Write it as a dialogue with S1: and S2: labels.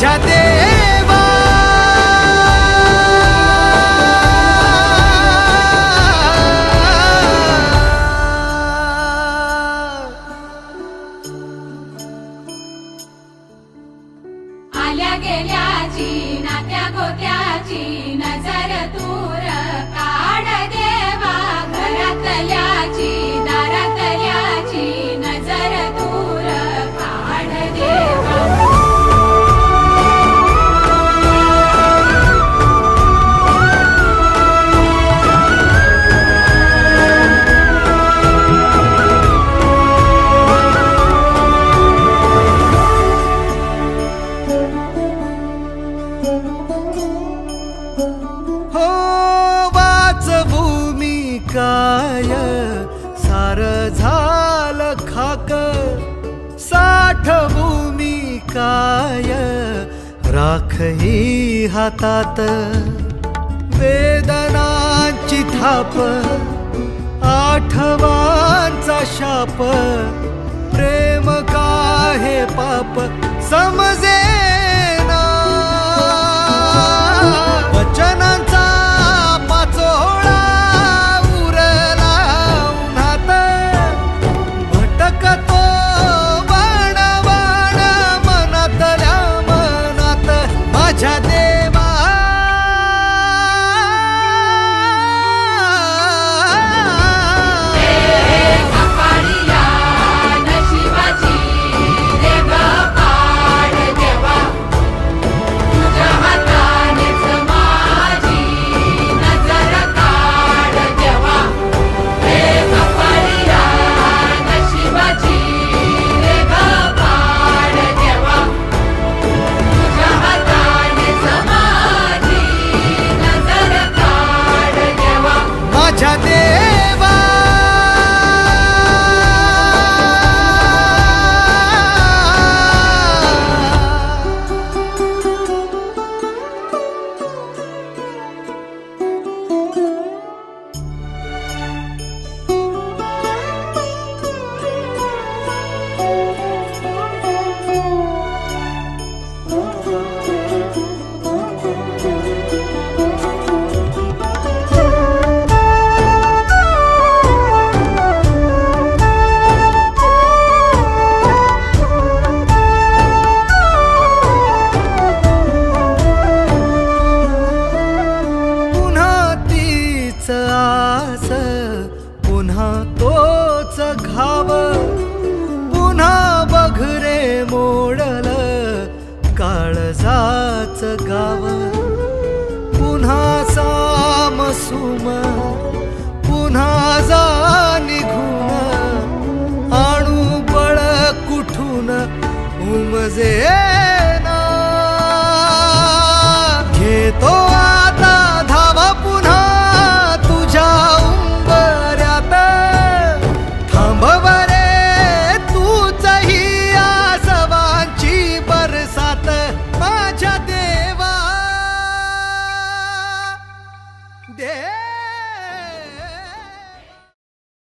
S1: ya te हो
S2: वाचभूमी काय? सार झाल खाक. साठ काय? राखही हातात. वेदनाची थाप. आठवांचा शाप. प्रेम का हे पाप? समज आस पुन्हा तोच घाव. पुन्हा बघरे मोडल काळजाच गाव. पुन्हा साम सुम पुन्हा जा निघून. आणू बळ कुठून उमजे